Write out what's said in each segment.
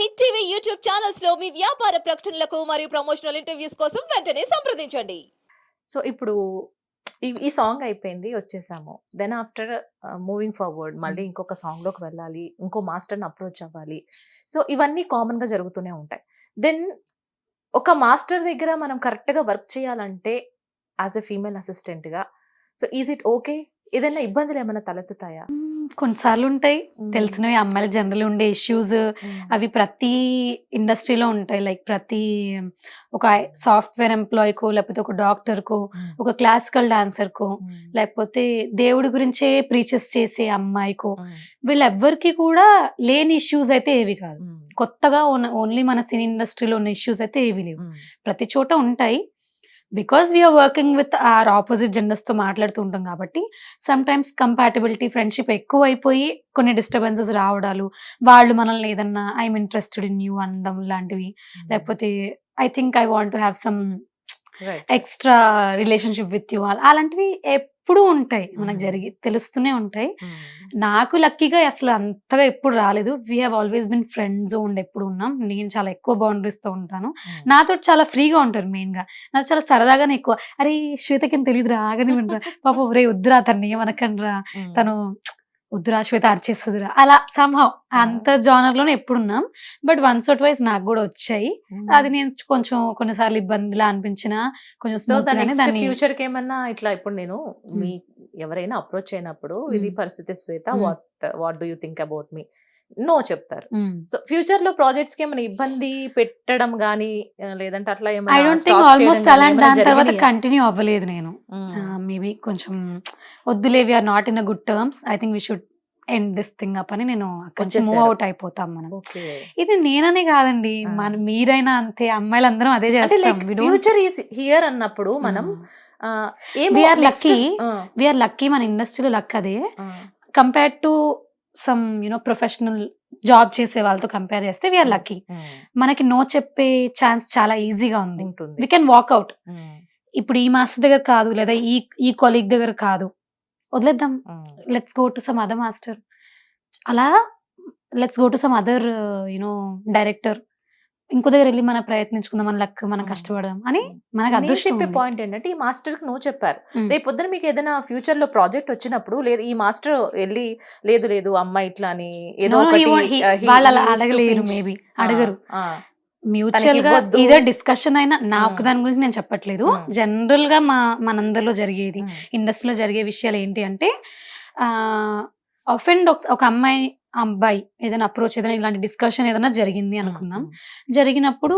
Hit TV YouTube ఛానల్స్లో మీ వ్యాపార ప్రకటనలకు మరియు ప్రమోషనల్ ఇంటర్వ్యూస్ కోసం వెంటనే సంప్రదించండి. సో ఇప్పుడు ఈ- ఈ సాంగ్ అయిపోయింది వచ్చేసాము. దెన్ ఆఫ్టర్ మూవింగ్ ఫార్వర్డ్ మళ్ళీ ఇంకొక సాంగ్లోకి వెళ్ళాలి ఇంకో మాస్టర్ని అప్రోచ్ అవ్వాలి. సో ఇవన్నీ కామన్గా జరుగుతూనే ఉంటాయి. దెన్ ఒక మాస్టర్ దగ్గర మనం కరెక్ట్గా వర్క్ చేయాలంటే యాజ్ ఎ ఫీమేల్ అసిస్టెంట్గా సో ఈజ్ ఇట్ ఓకే ఏదైనా ఇబ్బందులు ఏమైనా తలెత్తుతాయా? కొన్నిసార్లు ఉంటాయి తెలిసినవి అమ్మాయిల జనరల్ ఉండే ఇష్యూస్ అవి ప్రతి ఇండస్ట్రీలో ఉంటాయి. లైక్ ప్రతి ఒక సాఫ్ట్వేర్ ఎంప్లాయీకో లేకపోతే ఒక డాక్టర్కో ఒక క్లాసికల్ డాన్సర్కో లేకపోతే దేవుడి గురించే ప్రీచెస్ చేసే అమ్మాయికో వీళ్ళెవ్వరికి కూడా లేని ఇష్యూస్ అయితే ఏవి కాదు. కొత్తగా ఓన్లీ మన సినీ ఇండస్ట్రీలో ఉన్న ఇష్యూస్ అయితే ఏవి లేవు. ప్రతి చోట ఉంటాయి. Because we're working with our opposite జెండర్స్తో మాట్లాడుతూ ఉంటాం కాబట్టి సమ్ టైమ్స్ కంపాటబిలిటీ ఫ్రెండ్షిప్ ఎక్కువ అయిపోయి కొన్ని డిస్టర్బెన్సెస్ రావడాలు వాళ్ళు మనల్ని ఏదన్నా ఐఎమ్ ఇంట్రెస్టెడ్ ఇన్ యూ అనడం లాంటివి. లేకపోతే I think I want to have some extra relationship with you అలాంటివి ఎప్పుడూ ఉంటాయి. మనకు Mm. జరిగి తెలుస్తూనే ఉంటాయి. నాకు లక్కీగా అసలు అంతగా ఎప్పుడు రాలేదు. We have always been friends ఉండి ఎప్పుడు ఉన్నాం. నేను చాలా ఎక్కువ బౌండరీస్తో ఉంటాను. నాతో చాలా ఫ్రీగా ఉంటారు మెయిన్గా నాకు చాలా సరదాగానే ఎక్కువ అరే శ్వేతకి తెలియదు రాగానే వినరా పాప ఒరే వద్దురా తను ఏమనకండ్రా. తను వద్దురా శ్వేత అరిచేస్తుందిరా అలా సంహవ్ అంత జానర్లోనే ఎప్పుడు ఉన్నాం బట్ వన్స్ ఆర్ ట్వైస్ నాకు కూడా వచ్చాయి అది నేను కొంచెం కొన్నిసార్లు ఇబ్బందిలా అనిపించిన కొంచెం ఫ్యూచర్కి ఏమన్నా ఇట్లా ఇప్పుడు నేను మీ ఎవరైనా అప్రోచ్ అయినప్పుడు ఇది. పరిస్థితి Shweta. What what do you think about me no చెప్తారు. సో ఫ్యూచర్లో ప్రాజెక్ట్స్కి ఏమైనా ఇబ్బంది పెట్టడం గానీ లేదంటే అట్లా ఐ ఏమైనా డోంట్ థింక్ ఆల్మోస్ట్ అలాంటి దాని తర్వాత? కంటిన్యూ అవ్వలేదు నేను. మేబీ కొంచెం వద్దులే we're not in a good terms. I think we should end this thing up అని నేను కొంచెం మూవ్. అవుట్ అయిపోతాం మనం. ఇది నేననే కాదండి. మన మీరైనా అంతే అమ్మాయిలందరం అదే అంటే చేస్తాం. ఫ్యూచర్ ఈస్ హియర్ అన్నప్పుడు మనం lucky. ఆ, వీఆర్ లక్కీ మన ఇండస్ట్రీలో లక్ అదే. Compare to some you know professional job చేసే వాళ్ళతో కంపేర్ చేస్తే వీఆర్ లక్కీ ఉమ్, మనకి నో చెప్పే ఛాన్స్ చాలా ఈజీగా ఉంది. వి కెన్ వాక్అవుట్ ఇప్పుడు ఈ మాస్టర్ దగ్గర కాదు లేదా ఈ ఈ కొలీగ్ దగ్గర కాదు. వదిలేద్దాం. Let's go to some other master అలా let's go to some other you know director ఇంకో దగ్గర వెళ్ళి మనం ప్రయత్నించుకుందాం మన లక్ మనం. కష్టపడదాం అని మనకు అదృష్టం చెప్పే. పాయింట్ ఏంటంటే ఈ మాస్టర్కి నువ్వు చెప్పారు. రేపు పొద్దున మీకు ఏదైనా ఫ్యూచర్లో ప్రాజెక్ట్ వచ్చినప్పుడు లేదు ఈ మాస్టర్ వెళ్ళి లేదు లేదు అమ్మాయి ఇట్లా అని ఏదో uh, వాళ్ళు అడగలేరు. మేబీ అడగరు. మ్యూచువల్గా. ఇదే డిస్కషన్ అయినా నా Mm. ఒక్క దాని గురించి నేను చెప్పట్లేదు. జనరల్గా మా మనందరిలో జరిగేది ఇండస్ట్రీలో జరిగే విషయాలు ఏంటి అంటే అఫెండ్ ఒక అమ్మాయి అబ్బాయి ఏదైనా అప్రోచ్ ఏదైనా ఇలాంటి డిస్కషన్ ఏదైనా జరిగింది అనుకుందాం. జరిగినప్పుడు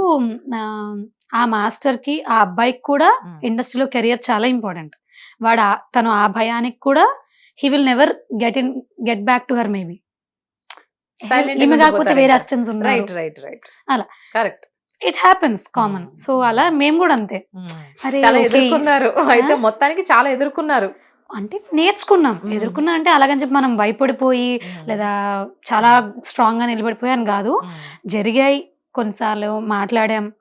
ఆ, మాస్టర్కి ఆ అబ్బాయికి కూడా ఇండస్ట్రీలో కెరియర్ చాలా ఇంపార్టెంట్. వాడు తను ఆ భయానికి కూడా he will never get in get back to her maybe. ఈమె కాకపోతే వేరే. అసిస్టెంట్స్ ఉన్నారు. రైట్ రైట్ రైట్ అలా. Correct it happens common. So అలా మేము కూడా అంతే. అరే చాలా. ఎదుర్కొన్నారు. అయితే మొత్తానికి చాలా ఎదుర్కొన్నారు. అంటే నేర్చుకున్నాం. Mm. ఎదుర్కొన్నా అంటే అలాగని చెప్పి మనం భయపడిపోయి లేదా చాలా స్ట్రాంగ్గా నిలబడిపోయాను కాదు. జరిగాయి. కొన్నిసార్లు మాట్లాడాం.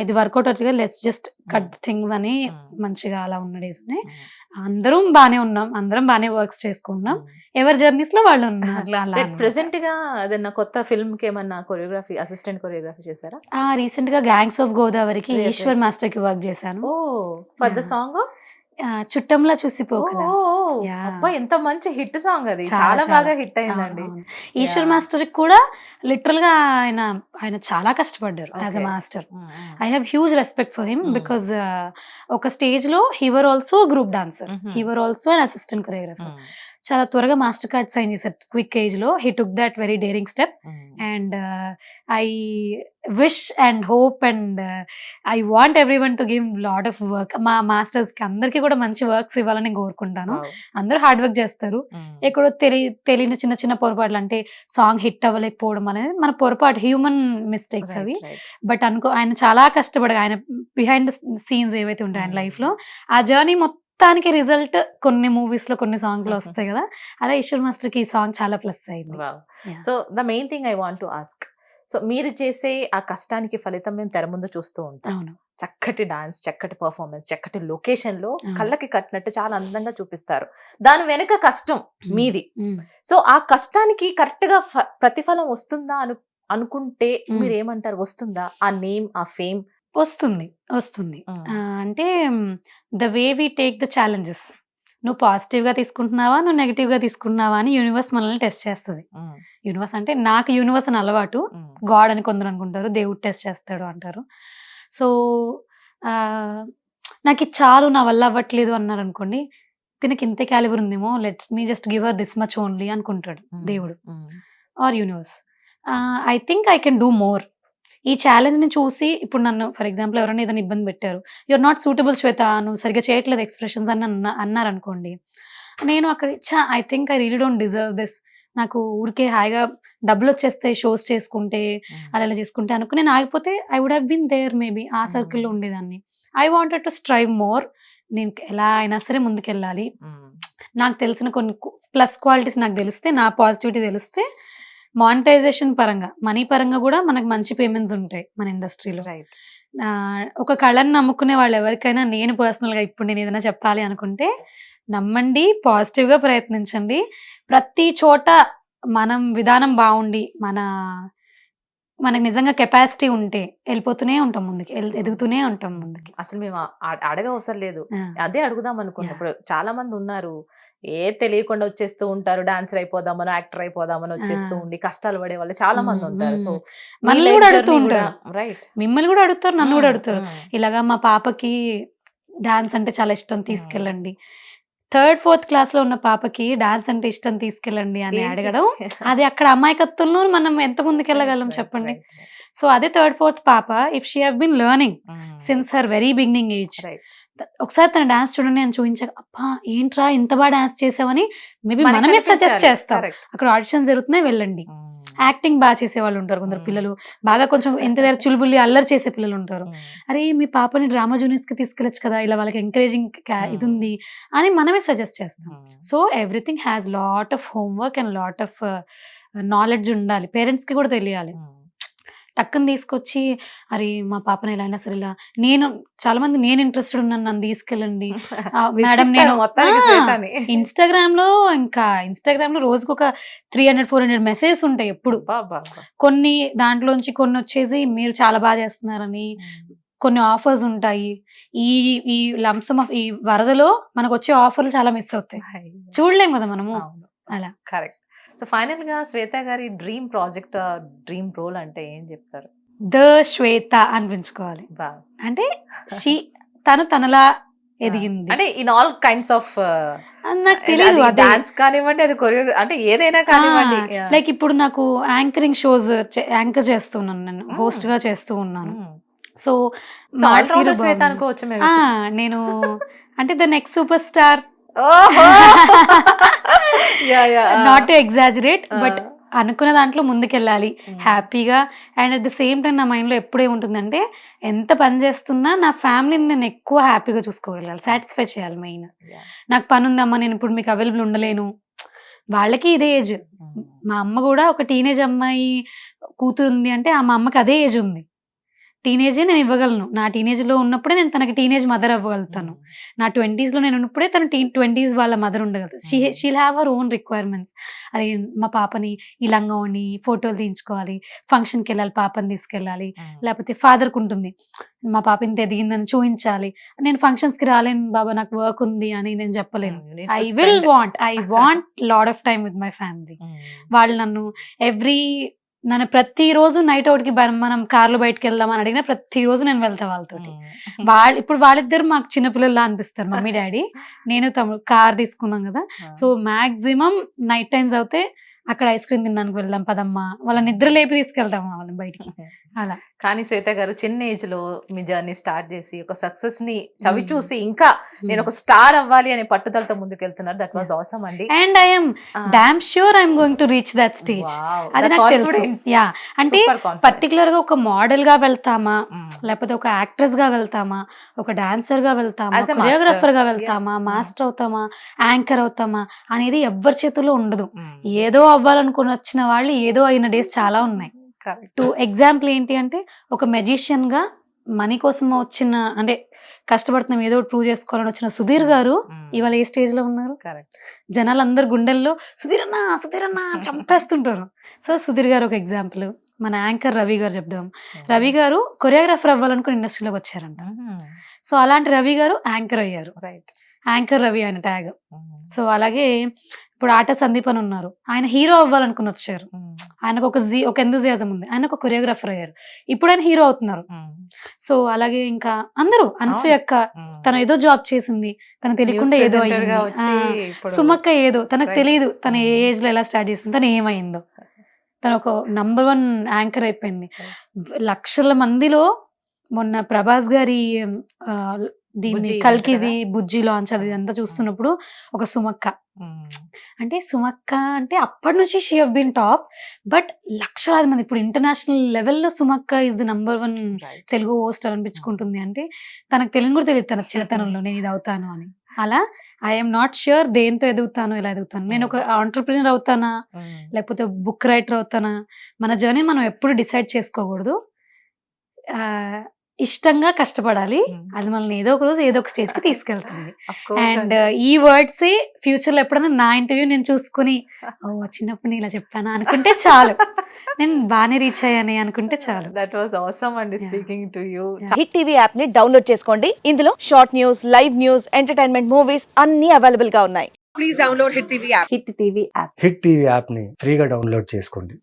ఇది వర్కౌట్ వచ్చి లెట్స్ జస్ట్ కట్ థింగ్స్ అని Mm. మంచిగా అలా ఉన్న డేస్ ఉన్నాయి ఉమ్, అందరం బానే ఉన్నాం అందరం బానే వర్క్స్ చేసుకుంటున్నాం ఉమ్. ఎవరి జర్నీస్లో వాళ్ళు ఉన్నారు. ప్రెసెంట్ గా ఏదన్నా కొత్త ఫిల్మ్కి ఏమన్నా కొరియోగ్రఫీ అసిస్టెంట్ కొరియోగ్రఫీ చేశారా ఆ రీసెంట్గా గ్యాంగ్స్ ఆఫ్ గోదావరికి ఈశ్వర్ మాస్టర్కి వర్క్ చేశాను ఓ పెద్ద Yeah. సాంగ్ చుట్టంలా చూసి పోకలా Yeah. అబ్బా ఎంత మంచి హిట్ సాంగ్ అది చాలా. బాగా హిట్ అయిందండి. ఈశ్వర్. మాస్టర్ కూడా లిటరల్గా ఆయన ఆయన చాలా కష్టపడ్డారు as a. Master. I have huge respect for him. Because ఒక స్టేజ్లో he was also group dancer. He was also an assistant choreographer చాలా త్వరగా మాస్టర్ కార్డ్ సైన్ చేశారు. క్విక్ ఏజ్లో. He took that very daring step. Um. And I wish and hope and I want everyone to give lot of work మా మాస్టర్స్కి అందరికీ కూడా మంచి works ఇవ్వాలని నేను కోరుకుంటాను. అందరూ హార్డ్ వర్క్ చేస్తారు. ఉమ్, ఎక్కడో తెలి తెలియని చిన్న చిన్న పొరపాట్లు అంటే సాంగ్ హిట్ అవ్వలేకపోవడం అనేది మన పొరపాటు హ్యూమన్ మిస్టేక్స్ అవి. బట్ అనుకో ఆయన చాలా కష్టపడి ఆయన బిహైండ్ సీన్స్ ఏవైతే ఉంటాయి ఆయన. లైఫ్లో ఆ జర్నీ మొత్తానికి రిజల్ట్ కొన్ని మూవీస్లో కొన్ని సాంగ్స్లో. వస్తాయి కదా? అలా ఈశ్వర్ మాస్టర్కి ఈ సాంగ్ చాలా ప్లస్ అయింది. So the main thing I want to ask so మీరు చేసే ఆ కష్టానికి ఫలితం మేము తెర ముందు చూస్తూ ఉంటాం. చక్కటి డాన్స్ చక్కటి పర్ఫార్మెన్స్ చక్కటి లొకేషన్లో. కళ్ళకి కట్టినట్టు చాలా అందంగా చూపిస్తారు. దాని వెనుక కష్టం మీది. సో ఆ కష్టానికి కరెక్ట్గా ప్రతిఫలం వస్తుందా అను అనుకుంటే. మీరు ఏమంటారు వస్తుందా? ఆ నేమ్ ఆ ఫేమ్ వస్తుంది వస్తుంది. ఆ, అంటే the way we take the challenges. నువ్వు పాజిటివ్గా తీసుకుంటున్నావా నువ్వు నెగిటివ్గా తీసుకుంటున్నావా అని యూనివర్స్ మనల్ని టెస్ట్ చేస్తుంది. యూనివర్స్ అంటే నాకు యూనివర్స్ అని అలవాటు. గాడ్ అని కొందరు అనుకుంటారు దేవుడు టెస్ట్ చేస్తాడు అంటారు. సో ఆ, నాకు ఇది చాలు నా వల్ల అవ్వట్లేదు అన్నారు అనుకోండి దీనికి ఇంతే క్యాలిబర్ ఉందేమో let's me just give uh this much only అనుకుంటాడు దేవుడు or universe. I think I can do more. ఈ ఛాలెంజ్ని చూసి ఇప్పుడు నన్ను ఫర్ ఎగ్జాంపుల్ ఎవరైనా ఏదైనా ఇబ్బంది పెట్టారు యూఆర్ నాట్ సూటబుల్ శ్వేత నువ్వు సరిగ్గా చేయట్లేదు ఎక్స్ప్రెషన్స్ అని అన్న అన్నారు అనుకోండి నేను అక్కడ చా I think I really don't deserve this నాకు ఊరికే హాయిగా డబ్బులు వచ్చేస్తాయి షోస్ చేసుకుంటే అలా ఇలా చేసుకుంటే అనుకుని నేను ఆగిపోతే I would have been there maybe ఆ. సర్కిల్లో ఉండేదాన్ని. I wanted to strive more నేను ఎలా అయినా సరే ముందుకెళ్ళాలి. నాకు తెలిసిన కొన్ని ప్లస్ క్వాలిటీస్ నాకు తెలిస్తే నా పాజిటివిటీ తెలిస్తే మానిటైజేషన్ పరంగా మనీ పరంగా కూడా మనకు మంచి పేమెంట్స్ ఉంటాయి మన ఇండస్ట్రీలో. రైట్ ఒక కళను నమ్ముకునే వాళ్ళు ఎవరికైనా నేను పర్సనల్గా ఇప్పుడు నేను ఏదైనా చెప్పాలి అనుకుంటే నమ్మండి పాజిటివ్గా ప్రయత్నించండి. ప్రతి చోట మనం విధానం బాగుండి మన మనకు నిజంగా కెపాసిటీ ఉంటే వెళ్ళిపోతూనే ఉంటాం ముందుకి ఎదుగుతూనే ఉంటాం ముందుకి. అసలు మేము ఆ- అడగ అవసరం లేదు అదే అడుగుదాం అనుకున్నా Yeah. ఇప్పుడు చాలా మంది ఉన్నారు. ఏ తెలియకుండా వచ్చేస్తూ ఉంటారు. డాన్సర్ అయిపోదామనో యాక్టర్ అయిపోదామని వచ్చేస్తూ. ఉండి కష్టాలు పడే వాళ్ళు చాలా మంది ఉంటారు. సో. మనల్ని కూడా అడుగుతూ ఉంటారు. రైట్. మిమ్మల్ని కూడా అడుగుతారు నన్ను కూడా అడుగుతారు. ఇలాగా మా పాపకి డాన్స్ అంటే చాలా ఇష్టం తీసుకెళ్ళండి. థర్డ్ ఫోర్త్ క్లాస్లో ఉన్న పాపకి డాన్స్ అంటే ఇష్టం తీసుకెళ్ళండి అని అడగడం. అది అక్కడ అమాయకత్వంలో మనం ఎంత ముందుకెళ్ళగలం చెప్పండి? సో అదే థర్డ్ ఫోర్త్ పాప if she have been learning since her very beginning age ఒకసారి తన డాన్స్ చూడండి అని చూపించాక అబ్బా ఏంట్రా ఇంత బాగా డాన్స్ చేసావని మేబీ మనమే సజెస్ట్ చేస్తాం. అక్కడ ఆడిషన్స్ జరుగుతున్నాయి వెళ్ళండి. యాక్టింగ్ బాగా చేసే వాళ్ళు ఉంటారు కొందరు. పిల్లలు. బాగా కొంచెం ఎంత దగ్గర చులుబుల్లి అల్లరి చేసే పిల్లలు ఉంటారు. అరే మీ పాపని డ్రామా జూనియర్స్కి తీసుకెళ్ళచ్చు కదా ఇలా వాళ్ళకి ఎంకరేజింగ్ ఇది ఉంది అని మనమే సజెస్ట్ చేస్తాం. So everything has lot of homework and lot of knowledge ఉండాలి. పేరెంట్స్కి కూడా తెలియాలి. టక్కుని తీసుకొచ్చి అరే మా పాపని ఎలా అయినా సరే ఇలా నేను చాలా మంది నేను ఇంట్రెస్టెడ్ ఉన్నాను నన్ను తీసుకెళ్ళండి. మేడం నేను ఇన్స్టాగ్రామ్లో ఇంకా ఇన్స్టాగ్రామ్లో రోజుకి ఒక three hundred four hundred messages ఉంటాయి ఎప్పుడు. కొన్ని దాంట్లోంచి కొన్ని వచ్చేసి మీరు చాలా బాగా చేస్తున్నారని కొన్ని ఆఫర్స్ ఉంటాయి. ఈ ఈ లంసం ఆఫ్ ఈ వరదలో మనకు వచ్చే ఆఫర్లు చాలా మిస్ అవుతాయి. చూడలేం కదా మనము. అలా. కరెక్ట్. సో ఫైనల్గా శ్వేత గారి డ్రీమ్ ప్రాజెక్ట్ డ్రీమ్ రోల్ అంటే ఏం చెప్తారు ద శ్వేత అనిపించుకోవాలి అంటే షీ తను తనలా ఎదిగింది అంటే ఇన్ ఆల్ కైండ్స్ ఆఫ్ నాకు తెలియదు డాన్స్ కానివ్వండి అది కొరియో అంటే ఏదైనా కానివ్వండి. లైక్ ఇప్పుడు నాకు యాంకరింగ్ షోస్ యాంకర్ చేస్తున్నాను నేను. హోస్ట్గా చేస్తూ ఉన్నాను. సో అనుకోవచ్చు మేము నేను అంటే the next super star. Not to exaggerate. But అనుకున్న దాంట్లో ముందుకెళ్ళాలి. హ్యాపీగా and at the same time నా మైండ్లో ఎప్పుడే ఉంటుందంటే ఎంత పని చేస్తున్నా నా ఫ్యామిలీని నేను ఎక్కువ హ్యాపీగా చూసుకోగలగాలి సాటిస్ఫై చేయాలి మెయిన్. నాకు పని ఉందమ్మా నేను ఇప్పుడు మీకు అవైలబుల్ ఉండలేను వాళ్ళకి ఇదే ఏజ్ Mm. మా అమ్మ కూడా ఒక టీనేజ్ అమ్మాయి కూతురు ఉంది అంటే ఆ మా అమ్మకి అదే ఏజ్ ఉంది టీనేజే నేను ఇవ్వగలను. నా teenage లో ఉన్నప్పుడే నేను తనకి టీనేజ్ మదర్ అవ్వగలుగుతాను. నా 20s లో నేను ఉన్నప్పుడే తను టీ ట్వంటీస్ వాళ్ళ mother ఉండగలుగుతాను she. She'll have our own requirements అరే మా పాపని ఈ లంగోని ఫోటోలు తీయించుకోవాలి ఫంక్షన్కి వెళ్ళాలి పాపని తీసుకెళ్ళాలి Mm. లేకపోతే ఫాదర్కి ఉంటుంది మా పాప ఇంత ఎదిగిందని చూపించాలి నేను ఫంక్షన్స్కి రాలేను బాబా నాకు వర్క్ ఉంది అని నేను చెప్పలేను. I will want I want lot of time with my family. వాళ్ళు నన్ను ఎవ్రీ నన్ను ప్రతిరోజు నైట్ అవుట్కి బ- మనం కార్లో బయటకు వెళ్దాం అని అడిగినా ప్రతిరోజు నేను వెళ్తా వాళ్ళతోటి. వాళ్ళు ఇప్పుడు వాళ్ళిద్దరు మాకు చిన్నపిల్లల్లా అనిపిస్తారు. Mummy daddy. నేను తమ్ముడు కార్ తీసుకున్నాం కదా. సో మాక్సిమం నైట్ టైమ్స్ అవుతే అక్కడ ఐస్ క్రీమ్ తినడానికి వెళ్దాం పదమ్మా వాళ్ళ నిద్ర లేపి తీసుకెళ్తాం వాళ్ళని బయటికి అలా కానీ శ్వేత గారు చిన్న ఏజ్లో మీ జర్నీ స్టార్ట్ చేసి ఒక సక్సెస్ని చవి. చూసి ఇంకా నేను ఒక స్టార్ అవ్వాలి అనే పట్టుదలతో ముందుకెళ్తున్నారు దట్ వాజ్ అవసరం అండి and I'm. Damn sure I'm going to reach that stage. అది నాకు తెలుసు. యా అంటే. పర్టికులర్గా ఒక మోడల్గా వెళ్తామా. లేకపోతే ఒక యాక్ట్రెస్గా వెళ్తామా ఒక డాన్సర్గా వెళ్తామా. కొరియోగ్రాఫర్గా. వెళ్తామా. మాస్టర్ అవుతామా యాంకర్ అవుతామా అనేది ఎవ్వరి చేతుల్లో ఉండదు. ఏదో అవ్వాలనుకుని వచ్చిన వాళ్ళు ఏదో అయిన డేస్ చాలా ఉన్నాయి. టు ఎగ్జాంపుల్ ఏంటి అంటే ఒక మెజిషియన్గా మనీ కోసం వచ్చిన అంటే కష్టపడుతున్నాం ఏదో ప్రూవ్ చేసుకోవాలని వచ్చిన సుధీర్ గారు Mm. ఇవాళ ఏ స్టేజ్లో ఉన్నారు. జనాలు అందరు గుండెల్లో సుధీర్ అన్న సుధీర్ అన్న చంపేస్తుంటారు. సో సుధీర్ గారు ఒక ఎగ్జాంపుల్ మన యాంకర్ రవి గారు చెప్దాం. రవి గారు కొరియోగ్రాఫర్ అవ్వాలనుకుని ఇండస్ట్రీలోకి వచ్చారంట. సో అలాంటి రవి గారు యాంకర్ అయ్యారు. రైట్ యాంకర్ రవి ఆయన ట్యాగ్ సో అలాగే ఇప్పుడు ఆట సందీప్ అని ఉన్నారు. ఆయన హీరో అవ్వాలనుకుని వచ్చారు. ఆయనకు ఒక జీ ఒక ఎంతజియాజం ఉంది. ఆయన ఒక కొరియోగ్రాఫర్ అయ్యారు. ఇప్పుడు ఆయన హీరో అవుతున్నారు. సో అలాగే ఇంకా అందరూ అనసూయక్క తను ఏదో జాబ్ చేసింది. తనకు తెలియకుండా ఏదో సుమక్క ఏదో తనకు. తెలియదు తన ఏ. ఏజ్లో ఎలా స్టార్ట్ చేసింది తను ఏమైందో. తను ఒక నంబర్ వన్ యాంకర్ అయిపోయింది. లక్షల మందిలో మొన్న ప్రభాస్ గారి దీన్ని కల్కిది బుజ్జి లాంచ్ అది అంతా చూస్తున్నప్పుడు ఒక సుమక్క. అంటే సుమక్క అంటే అప్పటి నుంచి she have been top but లక్షలాది మంది ఇప్పుడు ఇంటర్నేషనల్ లెవెల్లో సుమక్క is the number one Telugu host అనిపించుకుంటుంది అంటే తనకు తెలియని కూడా తెలియదు తన చిన్నతనంలో నేను ఇది అవుతాను అని. అలా ఐఎమ్ నాట్ ష్యూర్ దేంతో ఎదుగుతాను ఎలా ఎదుగుతాను నేను ఒక ఆంటర్ప్రినర్ అవుతానా? లేకపోతే బుక్ రైటర్ అవుతానా? మన జర్నీ మనం ఎప్పుడు డిసైడ్ చేసుకోకూడదు. ఆ, ఇష్టంగా కష్టపడాలి. అది మనల్ని ఏదో ఒక రోజు ఏదో ఒక స్టేజ్కి తీసుకెళ్తుంది. అండ్. ఈ వర్డ్స్ ఫ్యూచర్లో ఎప్పుడైనా నా ఇంటర్వ్యూ నేను చూసుకుని ఓ చిన్నప్పుడు నేను ఇలా చెప్పానా? అనుకుంటే చాలు. నేను బాగానే రీచ్ అయ్యాను అనుకుంటే చాలు. దట్ వాస్ ఆసమ్ అండి. Speaking to you hit TV యాప్ని డౌన్లోడ్ చేసుకోండి. ఇందులో short news live news entertainment movies అన్ని అవైలబుల్గా ఉన్నాయి. Hit TV app hit TV యాప్ని ఫ్రీగా డౌన్లోడ్ చేసుకోండి.